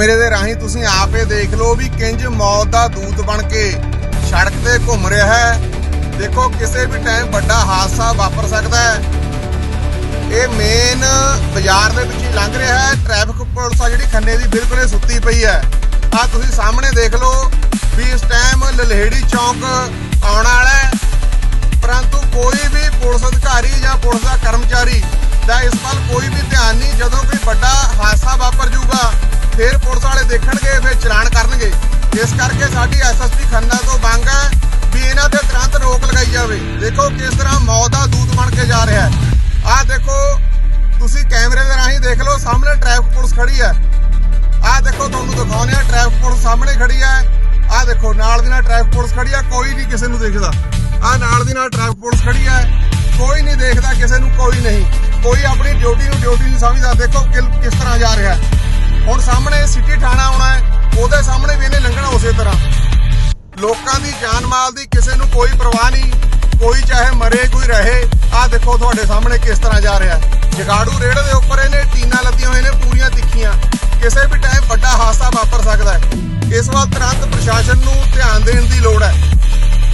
ਕੈਮਰੇ ਦੇ ਰਾਹੀਂ ਤੁਸੀਂ ਆਪੇ ਦੇਖ ਲਓ ਵੀ ਕਿੰਜ ਮੌਤ ਦਾ ਦੂਤ ਬਣ ਕੇ ਸੜਕ ਤੇ ਘੁੰਮ ਰਿਹਾ ਹੈ। ਦੇਖੋ, ਕਿਸੇ ਵੀ ਟਾਈਮ ਵੱਡਾ ਹਾਦਸਾ ਵਾਪਰ ਸਕਦਾ ਹੈ। ਇਹ ਮੇਨ ਬਾਜ਼ਾਰ ਦੇ ਵਿੱਚ ਹੀ ਲੰਘ ਰਿਹਾ ਹੈ। ਟ੍ਰੈਫਿਕ ਪੁਲਿਸ ਆ ਜਿਹੜੀ ਖੰਨੇ ਦੀ ਬਿਲਕੁਲ ਹੀ ਸੁੱਤੀ ਪਈ ਹੈ। ਆ ਤੁਸੀਂ ਸਾਹਮਣੇ ਦੇਖ ਲਓ ਵੀ ਇਸ ਟਾਈਮ ਲਲਹੇੜੀ ਚੌਂਕ ਆਉਣ ਵਾਲਾ ਹੈ। ਪਰੰਤੂ ਕੋਈ ਵੀ ਪੁਲਿਸ ਅਧਿਕਾਰੀ ਜਾਂ ਪੁਲਿਸ ਦਾ ਕਰਮਚਾਰੀ ਦਾ ਇਸ ਵੱਲ ਕੋਈ ਵੀ ਧਿਆਨ ਨਹੀਂ। ਜਦੋਂ ਕੋਈ ਵੱਡਾ ਹਾਦਸਾ ਵਾਪਰ ਜੂਗਾ ਚਲਾਨ ਕਰਨਗੇ। ਇਸ ਕਰਕੇ ਸਾਡੀ ਐਸਐਸਪੀ ਖੰਨਾ ਤੋਂ ਮੰਗ ਹੈ ਵੀ ਇਹਨਾਂ ਤੇ ਤੁਰੰਤ ਰੋਕ ਲਗਾਈ ਜਾਵੇ। ਦੇਖੋ ਕਿਸ ਤਰ੍ਹਾਂ ਮੌਤ ਦਾ ਦੂਤ ਬਣ ਕੇ ਜਾ ਰਿਹਾ ਹੈ। ਆਹ ਦੇਖੋ, ਤੁਸੀਂ ਕੈਮਰੇ ਦੇ ਰਾਹੀਂ ਦੇਖ ਲਓ, ਸਾਹਮਣੇ ਟ੍ਰੈਫਿਕ ਪੁਲਿਸ ਖੜੀ ਹੈ। ਆਹ ਦੇਖੋ, ਤੁਹਾਨੂੰ ਦਿਖਾਉਂਦੇ ਆ ਟ੍ਰੈਫਿਕ ਪੁਲਿਸ ਸਾਹਮਣੇ ਖੜੀ ਹੈ। ਆਹ ਦੇਖੋ, ਨਾਲ ਦੀ ਨਾਲ ਟ੍ਰੈਫਿਕ ਪੁਲਿਸ ਖੜੀ ਹੈ, ਕੋਈ ਨਹੀਂ ਕਿਸੇ ਨੂੰ ਦੇਖਦਾ। ਆਹ ਨਾਲ ਦੀ ਨਾਲ ਟ੍ਰੈਫਿਕ ਪੁਲਿਸ ਖੜੀ ਹੈ। ਕੋਈ ਨਹੀਂ ਦੇਖਦਾ, ਕਿਸੇ ਨੂੰ ਕੋਈ ਨਹੀਂ। ਕੋਈ ਆਪਣੀ ਡਿਊਟੀ ਨੂੰ ਡਿਊਟੀ ਨਹੀਂ ਸਮਝਦਾ। ਦੇਖੋ ਕਿਸ ਤਰ੍ਹਾਂ ਜਾ ਰਿਹਾ ਹੁਣ ਸਾਹਮਣੇ ਸਿਟੀ ਥਾਣਾ ਉਹਦੇ ਸਾਹਮਣੇ ਵੀ ਇਹਨੇ ਲੰਘਣਾ ਉਸੇ ਤਰ੍ਹਾਂ। ਲੋਕਾਂ ਦੀ ਜਾਨ ਮਾਲ ਦੀ ਕਿਸੇ ਨੂੰ ਕੋਈ ਪਰਵਾਹ ਨਹੀਂ, ਕੋਈ ਚਾਹੇ ਮਰੇ, ਕੋਈ ਰਹੇ, ਆਹ ਦੇਖੋ ਤੁਹਾਡੇ ਸਾਹਮਣੇ ਕਿਸ ਤਰ੍ਹਾਂ ਜਾ ਰਿਹਾ ਜਗਾੜੂ ਰੇੜ ਦੇ ਉੱਪਰ ਇਹਨੇ ਟੀਨਾਂ ਲੱਦੀਆਂ ਹੋਏ ਨੇ, ਪੂਰੀਆਂ ਤਿੱਖੀਆਂ। ਕਿਸੇ ਵੀ ਟਾਈਮ ਵੱਡਾ ਹਾਦਸਾ ਵਾਪਰ ਸਕਦਾ ਹੈ। ਇਸ ਵਾਰ ਤੁਰੰਤ ਪ੍ਰਸ਼ਾਸਨ ਨੂੰ ਧਿਆਨ ਦੇਣ ਦੀ ਲੋੜ ਹੈ।